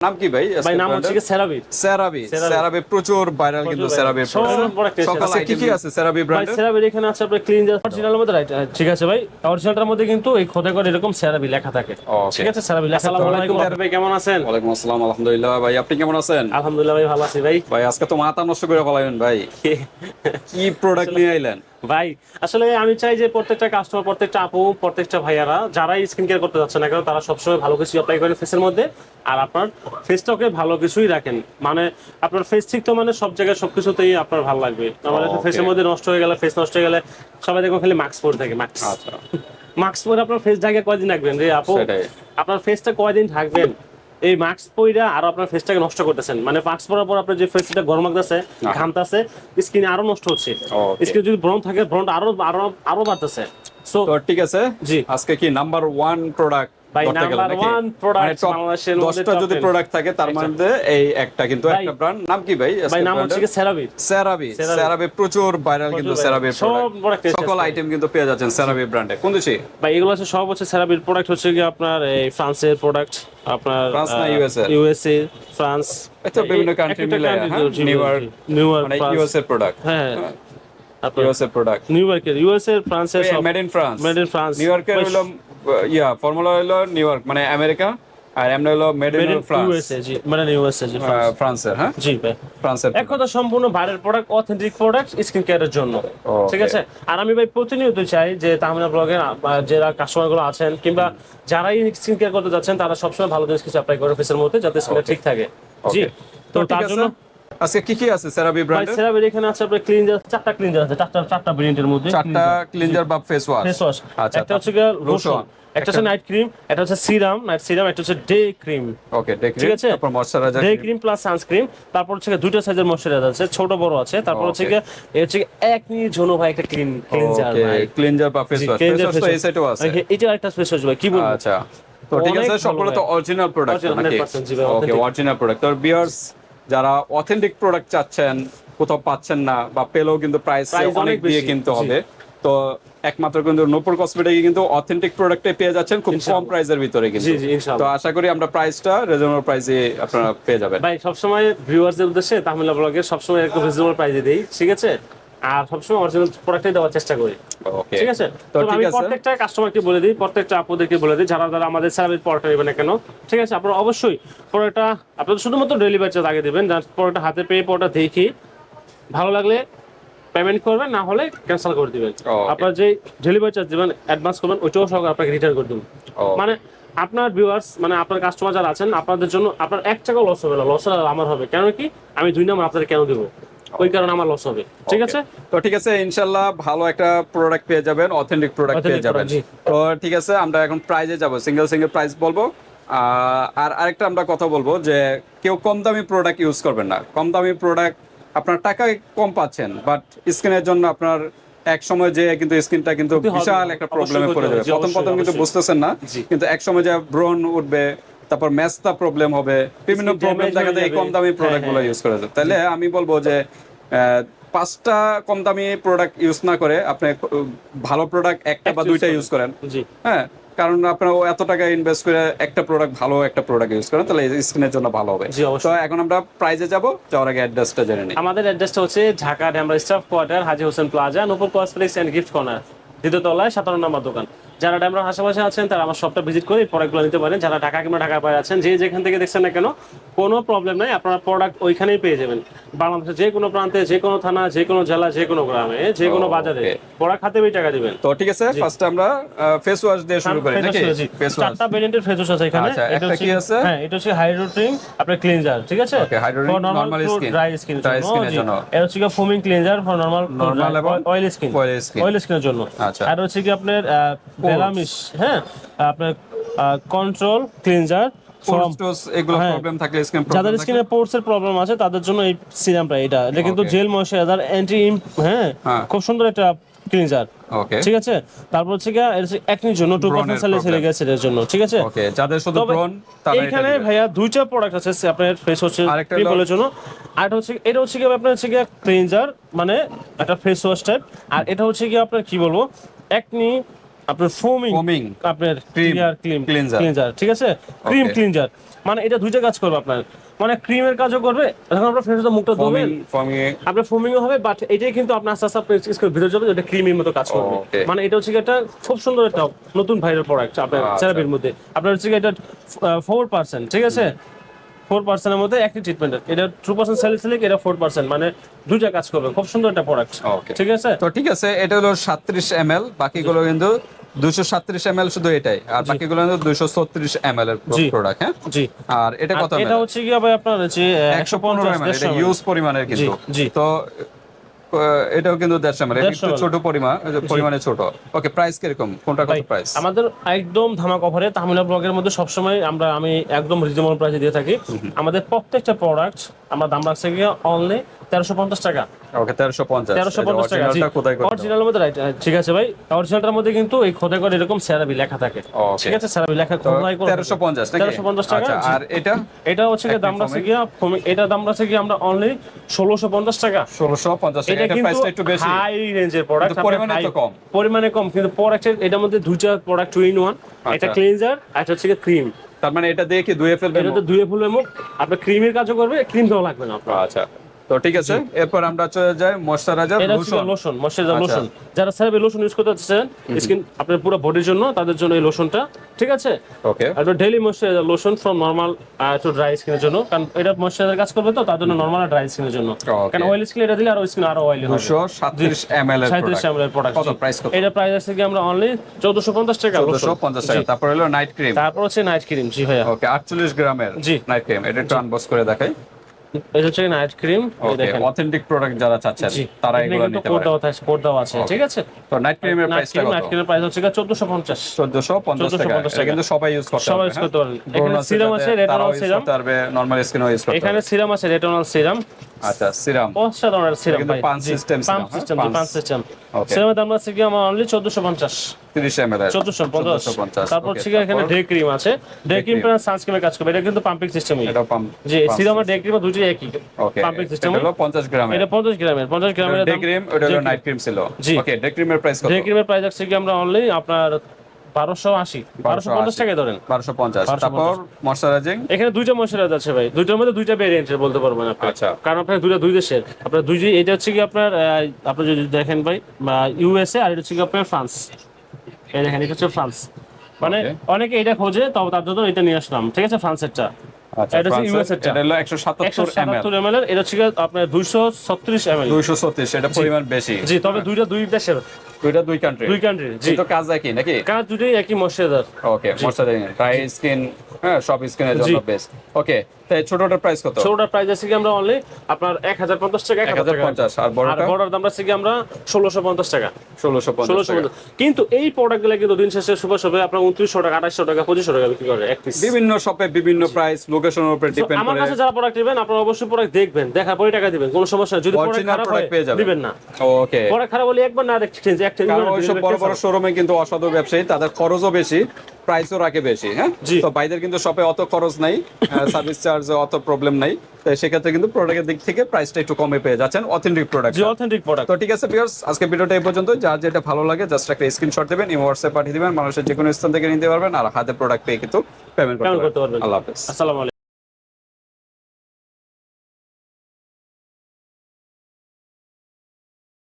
নাম কি ভাই? ভাই নাম হচ্ছে কি সেরাবি সেরাবি সেরাবি প্রচুর ভাইরাল কিন্তু সেরাবি সকল আছে। কি কি আছে? সেরাবি সেরাবির এখানে আছে আপনার ক্লিনজার অরিজিনালের মধ্যে? রাইট ঠিক আছে ভাই। অরিজিনালটার মধ্যে কিন্তু এই খোদা করে এরকম সেরাবি লেখা থাকে। ঠিক আছে সেরাবি লেখা। আসসালামু আলাইকুম। ভাই কেমন আছেন? ওয়ালাইকুম আসসালাম আলহামদুলিল্লাহ। ভাই আপনি কেমন আছেন? আলহামদুলিল্লাহ ভাই ভালো আছি ভাই। ভাই আজকে তো মাথা নষ্ট করে ফেলাবেন ভাই। কি প্রোডাক্ট নিয়ে আইলেন? ভাই আসলে আমি চাই যে প্রত্যেকটা কাস্টমার প্রত্যেকটা আপু প্রত্যেকটা ভাইয়ারা যারাই স্কিন কেয়ার করতে যাচ্ছে না কেন তারা সবসময় ভালো কিছু অ্যাপ্লাই করেন ফেসের মধ্যে। আর আপনার ফেসটাকে ভালো কিছুই রাখেন। মানে আপনার ফেস ঠিক তো মানে সব জায়গায় সবকিছুতেই আপনার ভালো লাগবে। আমাদের Okay. ফেসের মধ্যে নষ্ট হয়ে গেলে ফেস নষ্ট হয়ে গেলে সবাই দেখবেন খালি মাস্ক পরে থাকে মাস্ক আচ্ছা। মাস্ক পরে আপনার ফেস ঢাকে কয়দিন রাখবেন রে আপু। আপনার ফেসটা কয়দিন থাকবেন? এই মাস্ক পইরা আর আপনার ফেসটাকে নষ্ট করতেছেন। মানে মাস্ক পরার পর আপনার যে ফেসটা গরম লাগতেছে ঘামতাছে স্কিন আরও নষ্ট হচ্ছে। স্কিন যদি ব্রণ থাকে ব্রণটা আরও আরও আরও বাড়তেছে। সো ঠিক আছে। জি। আজকে কি নাম্বার ওয়ান প্রোডাক্ট ভাই, বাংলাদেশের যদি প্রোডাক্ট থাকে তার মধ্যে এই একটা কিন্তু একটা ব্র্যান্ড নাম কি ভাই? ভাই নাম হচ্ছে সেরাবি সেরাবি CeraVe। প্রচুর ভাইরাল কিন্তু সকল আইটেম কিন্তু পেয়ে যাচ্ছেন সেরাবি ব্র্যান্ডে কোন দেশে? ভাই এগুলো হচ্ছে সব হচ্ছে সেরাবির প্রোডাক্ট হচ্ছে কি আপনার এই ফ্রান্সের প্রোডাক্ট আপনার ফ্রান্স না USA? ইউএসএ ফ্রান্স এটা বিভিন্ন কান্ট্রি মিলে নিউ ইয়র্ক নিউ মানে ইউএস এর প্রোডাক্ট হ্যাঁ আপনার ইউএস এর প্রোডাক্ট নিউ ইয়র্কের ইউএসএ ফ্রান্সের সব। Made in France made in France new ইয়র্কের হলো ইয়া ফর্মুলা হলো নিউ ইয়র্ক মানে আমেরিকা আর এমনি হলো মেড ইন ফ্রান্স ইউএসএ জি মানে ইউএসএ জি ফ্রান্স। ফ্রান্সের হ্যাঁ? জি ভাই। ফ্রান্সের এক কথা সম্পূর্ণ বাইরের প্রোডাক্ট অথেন্টিক প্রোডাক্ট স্কিন কেয়ারের জন্য। ঠিক আছে? আর আমি ভাই প্রতিনিয়ত চাই যে তাহমিনা ব্লগে যারা কাস্টমারগুলো আছেন কিংবা যারাই স্কিন কেয়ার করতে যাচ্ছেন তারা সবসময় ভালো জিনিস কিছু অ্যাপ্লাই করে ফেসের মধ্যে যাতে স্কিনটা ঠিক থাকে। জি? তো তার জন্য আজকে কি কি আছে সেরাবি ভাই ব্র্যান্ডের সেরাবের এখানে আছে আপনার ক্লিনজার চারটা ক্লিনজার আছে চারটা চারটা ভেরিয়েন্টের মধ্যে চারটা ক্লিনজার বা ফেস ওয়াশ ফেস ওয়াশ আচ্ছা, একটা হচ্ছে গিয়ে lotion। লোশন একটা হচ্ছে নাইট ক্রিম একটা হচ্ছে সিরাম নাইট সিরাম একটা হচ্ছে ডে ক্রিম ওকে দেখি ঠিক আছে? তারপর moisturiser day cream plus sunscreen তারপর হচ্ছে দুইটা সাইজের ময়শ্চারাইজার আছে ছোট বড় আছে তারপর হচ্ছে. গিয়ে এর হচ্ছে এক মিনিট জন্য ভাই একটা ক্লিন ক্লিনজার ভাই। ক্লিনজার বা ফেস ওয়াশ ফেস ওয়াশ তো এই। সাইডেও আছে। এটা একটা ফেস ওয়াশ ভাই কি বলব? আচ্ছা। তো ঠিক আছে সবগুলো তো অরিজিনাল প্রোডাক্ট নাকি? 100% জি ভাই, ওকে অরিজিনাল প্রোডাক্ট তো ভিউয়ার্স যারা অথেন্টিক প্রোডাক্ট চাচ্ছেন কোথাও পাচ্ছেন না বা পেলেও কিন্তু প্রাইস অনেক দিয়ে কিনতে হবে। তো একমাত্র কিন্তু নূপুর কসমেটিকে কিন্তু অথেন্টিক প্রোডাক্টে পেয়ে যাচ্ছেন খুব কম প্রাইসের ভিতরে কিন্তু। তো আশা করি আমরা প্রাইসটা রিজনেবল প্রাইসে আপনারা পেয়ে যাবেন। ভাই সবসময় ভিউয়ারদের উদ্দেশ্যে তাহমিলা ব্লগে সবসময় একটু রিজনেবল প্রাইসে দেই ঠিক আছে? আর সবসময় অরিজিনাল প্রোডাক্টই দেওয়ার চেষ্টা করি। ঠিক আছে? তো আমি প্রত্যেকটা কাস্টমারকে বলে দিই প্রত্যেকটা আপুদেরকে বলে দিই যারা যারা আমাদের সার্ভিস প্রোডাক্ট নেবেন কেন। ঠিক আছে? আপনারা অবশ্যই প্রোডাক্টটা আপনারা শুধুমাত্র ডেলিভারি চার্জ আগে দেবেন প্রোডাক্টটা হাতে পেয়ে প্রোডাক্ট দেখি। ভালো লাগলে পেমেন্ট করবেন না হলে ক্যান্সেল করে দিবেন. আপনার যে ডেলিভারি চার্জ দিবেন অ্যাডভান্স করবেন ওইটাও সহ আপনাকে রিটার্ন করে দেবেন মানে আপনার ভিউয়ার্স মানে আপনার কাস্টমার যারা আছেন আপনাদের জন্য আপনার এক টাকা লস হবে না লস আমার হবে। কেন কি? আমি দুই নাম্বার আপনাদের কেন দেবো? ওই কারণে আমার লস হবে। ঠিক আছে? তো ঠিক আছে ভালো একটা প্রোডাক্ট পেয়ে যাবেন অথেন্টিক প্রোডাক্ট পেয়ে যাবেন। তো ঠিক আছে আমরা এখন প্রাইজে যাব সিঙ্গেল সিঙ্গেল প্রাইস বলব। আর আরেকটা আমরা কথা বলব যে কেউ কম দামি প্রোডাক্ট ইউজ করবেন না। কম দামি প্রোডাক্ট আপনার টাকায় কম পাচ্ছেন বাট স্কিনের জন্য আপনার এক সময় যে কিন্তু স্কিনটা কিন্তু বিশাল একটা প্রবলেমে পড়ে যাবে। প্রথম প্রথম কিন্তু বুঝতেছেন না কিন্তু এক সময় যে ব্রণ উঠবে তারপর ম্যাচটা প্রবলেম হবে। বিভিন্ন প্রবলেম দেখা যায় কম দামি প্রোডাক্টগুলো হ্যাঁ। ইউজ করা যায়। তাহলে আমি বলব যে পাঁচটা কম দামি প্রোডাক্ট ইউজ না করে আপনি ভালো প্রোডাক্ট একটা বা দুইটা ইউজ করেন। জি। হ্যাঁ কারণ আপনার এত টাকা ইনভেস্ট করে একটা প্রোডাক্ট ভালো একটা প্রোডাক্ট ইউজ করেন তাহলে স্কিনের জন্য ভালো হবে। জি, অবশ্যই। তো এখন আমরা প্রাইজে যাব যাওয়ার আগে অ্যাড্রেসটা জেনে নিই। আমাদের অ্যাড্রেসটা হচ্ছে Dhaka Demra staff quarter Haji Hossain plaza Nupur cosmetics and gift corner দ্বিতীয় তলায় সাতান্ন নম্বর দোকান। যারা ড্যামরার আশেপাশে আছেন তারা আমার শপটা ভিজিট করে প্রোডাক্টগুলো নিতে পারেন। যারা ঢাকা কিংবা ঢাকার বাইরে আছেন যে যেখান থেকে দেখছেন না কেন কোনো প্রবলেম নাই আপনারা প্রোডাক্ট ওইখানেই পেয়ে যাবেন। বাংলাদেশের যে কোনো প্রান্তে যে কোনো থানা যে কোনো জেলা যে কোনো গ্রামে যে কোনো বাজারে প্রোডাক্ট হাতে পেয়ে টাকা দিবেন। তো ঠিক আছে ফার্স্ট আমরা ফেস ওয়াশ দিয়ে শুরু করি নাকি? ফেস ওয়াশ চারটা ভেরিয়েন্টের ফেস ওয়াশ আছে এখানে। আচ্ছা, এটা কি আছে? হ্যাঁ এটা হচ্ছে হাইড্রোট্রিং আপনার ক্লিনজার ঠিক আছে? Hydro Ring, normal skin, dry skin skin এর জন্য। এটা হচ্ছে foaming cleanser for normal Normal এবং oil skin oily skin। Oil স্কিনের জন্য। আচ্ছা। আর হচ্ছে কি আপনার বেলামিশ হ্যাঁ আপনার কন্ট্রোল ক্লিনজার হ্যাঁ। প্রবলেম থাকলে স্কিন যাদের স্কিনে পোর্স এর প্রবলেম আছে তাদের জন্য এই সিরামটা এটা এটা কিন্তু জেল ময়শ্চারাইজার অ্যান্টি হ্যাঁ হ্যাঁ। খুব সুন্দর একটা ক্লিনজার ওকে ঠিক আছে? তারপর হচ্ছে কি একনির জন্য টু পার্সেন্ট problem। ছেলে গেছে এর জন্য ঠিক আছে? ওকে যাদের শুধু ব্রন এইখানে ভাইয়া দুইটা প্রোডাক্ট আছে আপনার ফেস হচ্ছে আরেকটা পিপলের জন্য। আর হচ্ছে এটা হচ্ছে কি আপনার হচ্ছে কি ক্লিনজার মানে একটা ফেস ওয়াশ টাইপ আর এটা হচ্ছে কি আপনার কি বলব? একনি আপনার ফোমিং Foaming, আপনার ক্লিয়ার ক্লিন ক্লিনজার ঠিক আছে? ক্রিম ক্লিনজার মানে এটা দুইটা কাজ করবে আপনার। মানে ক্রিমের কাজও করবে যখন আপনার ফ্রেশ মুখটা ধোবেন। ফমিং ফমিং আপনার ফোমিং হবে বাট এটাই কিন্তু আপনার আস্তে আস্তে আপনার স্কিন ভিতরে যাবে যেটা ক্রিমের মতো কাজ করবে। মানে এটা হচ্ছে একটা খুব সুন্দর একটা নতুন ভাইরাল প্রোডাক্ট আপনার আচ্ছা। সেরাপির মধ্যে। আপনার হচ্ছে এটা ফোর পার্সেন্ট ঠিক আছে? ফোর পার্সেন্টের মধ্যে একটি ট্রিটমেন্ট এটা টু পার্সেন্ট স্যালিসিলিক এটা ফোর পার্সেন্ট মানে দুইটা কাজ করবে। খুব সুন্দর একটা প্রোডাক্ট ঠিক আছে? তো ঠিক আছে এটা হলো সাত্রিশ এম এল বাকিগুলো কিন্তু দুশো সাত্রিশ এম শুধু এটাই আর বাকিগুলো দুশো ছত্রিশ এম এর প্রোডাক্ট হ্যাঁ? জি। আর এটা কত এটা হচ্ছে কি ভাই আপনার হচ্ছে একশো পনেরো এম এটা ইউজ পরিমাণের কিন্তু। তো এটাও কিন্তু দেড়শো এম একটু ছোট পরিমাণ পরিমাণে ছোট। ওকে প্রাইস কীরকম? কোনটা কত প্রাইস আমাদের একদম ধামাক অফারে তামিলা ব্লগের মধ্যে সবসময় আমরা আমি একদম রিজনেবল প্রাইসে দিয়ে থাকি। আমাদের প্রত্যেকটা প্রোডাক্ট আমরা দাম রাখছি অনলি তেরোশো পঞ্চাশ টাকা। ওকে টাকা মধ্যে রাইট ঠিক আছে ভাই। অরিজিনালটার মধ্যে কিন্তু এই খোদাই করে এরকম সেরাবি লেখা থাকে। ঠিক আছে সেরাবি লেখা খোদাই করে তেরোশো পঞ্চাশ নাকি? তেরোশো পঞ্চাশ টাকা আচ্ছা, আর এটা? এটা হচ্ছে গিয়ে দাম রাখছে গিয়া এটা দাম রাখছে গিয়ে আমরা অনলি ষোলোশো পঞ্চাশ টাকা। টাকা এটা এটা প্রাইসটা একটু বেশি। হাই রেঞ্জের প্রোডাক্ট পরিমাণে তো কম। পরিমাণে কম কিন্তু এটার মধ্যে দুইটা প্রোডাক্ট টু ইন ওয়ান এটা। ক্লিনজার আর এটা হচ্ছে ক্রিম তার মানে এটা দিয়ে কি ধুয়ে ফেলবেন এটা তো ধুয়ে ফুলে মুখ আপনার ক্রিমের কাজও করবে ক্রিম দেওয়া লাগবে না আপনার। আচ্ছা। তো ঠিক আছে এরপর আমরা চলে যাই ময়শ্চারাইজার লোশন। লোশন ময়শ্চারাইজার আচ্ছা। লোশন। যারা স্যার লোশন ইউজ করতে চাচ্ছেন স্কিন আপনার পুরো বডির জন্য তাদের জন্য এই লোশনটা ঠিক আছে? Okay R daily moisturiser lotion from normal to dry স্কিনের জন্য কারণ এটা ময়শ্চারাইজার কাজ করবে তো তার জন্য নরমাল ড্রাই স্কিনের জন্য। কারণ অয়েল স্কিন এটা দিলে আর স্কিন আরও অয়েলি হবে। দুশো সাতত্রিশ এম এল এর সাঁত্রিশ product। এমএল প্রোডাক্ট কত প্রাইস কত? এটা প্রাইস আছে কি আমরা অনলি চৌদ্দশো পঞ্চাশ টাকা চোদ্দশো লোশন। পঞ্চাশ টাকা। তারপর হলো নাইট ক্রিম তারপর হচ্ছে নাইট ক্রিম জি ভাইয়া। ওকে আটচল্লিশ গ্রামের জি। নাইট ক্রিম এটা একটু আনবক্স করে দেখাই। এটা হচ্ছে নাইট ক্রিম দেখেন। অথেন্টিক প্রোডাক্ট যারা চাচ্ছেন তারা এগুলো নিতে কোড পারে আছে কোড দেওয়া আছে ঠিক আছে? তো নাইট ক্রিমের প্রাইসটা কত? নাইট ক্রিমের প্রাইস হচ্ছে চোদ্দশো পঞ্চাশ। চোদ্দশো পঞ্চাশ টাকা। 1450 এটা টাকা। কিন্তু সবাই ইউজ করতে সবাই use হ্যাঁ? করতে পারবে। এখানে যাতে আছে, serum। করতে পারবে নর্মাল স্কিনও ইউজ করতে এখানে সিরাম আছে রেটনল সিরাম আচ্ছা সিরাম অসাধারণ সিরাম ভাই। Pump system? Pump system Okay. সিরামের দাম আছে কি আমার অনলি চোদ্দশো পঞ্চাশ তিরিশ এম এল চোদ্দশো পঞ্চাশ। পঞ্চাশ তারপর হচ্ছে এখানে ডে ক্রিম আছে। ডে ক্রিম প্লাস সানস্ক্রিমের কাজ করবে। এটা কিন্তু পাম্পিং সিস্টেমই এটা পাম্প জি সিরাম আর ডে ক্রিম দুটোই একই। পাম্পিং সিস্টেম হলো পঞ্চাশ গ্রামের। এটা পঞ্চাশ গ্রামের। পঞ্চাশ গ্রামের ডে ক্রিম ওটা হলো নাইট ক্রিম ছিল। ওকে ডে ক্রিমের প্রাইস কত? ডে ক্রিমের প্রাইস আছে কি আমরা অনলি আপনার বারোশো আশি। বারোশো পঞ্চাশ টাকা ধরেন। বারোশো পঞ্চাশ। তারপর ময়শ্চারাইজিং এখানে দুইটা আছে ভাই। দুইটার মধ্যে দুইটা ভেরিয়েন্টের বলতে পারবেন আপনি। আচ্ছা। কারণ আপনার দুইটা দুই দেশের। আপনার দুই এটা হচ্ছে কি আপনার আপনি যদি দেখেন ভাই ইউএসএ আর এটা হচ্ছে কি আপনার ফ্রান্স এই দেখেন এটা হচ্ছে ফ্রান্স। মানে অনেকে এটা খোঁজে তবে তার জন্য এটা নিয়ে আসলাম। ঠিক আছে ফ্রান্সেরটা। পরিমাণ বেশি। জি তবে দুইটা দুই দেশের। দুইটা দুই কান্ট্রি দুই জি। কিন্তু কাজ একই নাকি? কারণ দুটোই একই মশলাদার ওকে ড্রাই স্কিন হ্যাঁ সব স্কিনের জন্য বেস্ট ওকে তাই ছোটটার প্রাইস কত? ছোটটার প্রাইস আছে কি আমরা অনলি আপনার এক হাজার পঞ্চাশ টাকা এক হাজার টাকা। 1050 আর আর বড়টার দাম আছে কি আমরা ষোলোশো পঞ্চাশ টাকা। ষোলোশো পঞ্চাশ ষোলোশো টাকা। কিন্তু এই প্রোডাক্টগুলো কিন্তু দিন শেষে শুভ শুভে আপনার উনত্রিশশো টাকা আঠাশশো টাকা পঁচিশশো টাকা বিক্রি করে এক পিস বিভিন্ন শপে বিভিন্ন প্রাইস লোকেশনের উপরে ডিপেন্ড আমার কাছে যারা প্রোডাক্ট নেবেন আপনারা অবশ্যই প্রোডাক্ট দেখবেন দেখার পরে টাকা দিবেন কোনো সমস্যা যদি প্রোডাক্ট খারাপ হয় পেয়ে দিবেন না। ওকে প্রোডাক্ট খারাপ হলে একবার না দেখছেন যে একটা বড় বড় শোরুমে কিন্তু অসাধু ব্যবসায়ী তাদের খরচও বেশি। প্রাইসও রাখে বেশি হ্যাঁ। তো বাইদের কিন্তু শপে অত খরচ নাই সার্ভিস চার্জ অত প্রবলেম নাই। তো সেক্ষেত্রে কিন্তু প্রোডাক্টের দিক থেকে প্রাইসটা একটু কমে পেয়ে যাচ্ছেন অথেন্টিক প্রোডাক্ট অথেন্টিক প্রোডাক্ট তো ঠিক আছে ভিউয়ার্স আজকে ভিডিওটা এই পর্যন্ত যার যেটা ভালো লাগে জাস্ট একটা স্ক্রিনশট দেবেন ইমো হোয়াটসঅ্যাপ পাঠিয়ে দেবেন মানুষের যে কোনো স্থান থেকে নিতে পারবেন আর হাতে প্রোডাক্ট পেয়ে কিন্তু পেমেন্ট করতে পারবেন। আল্লাহ হাফেজ। আসসালামু আলাইকুম।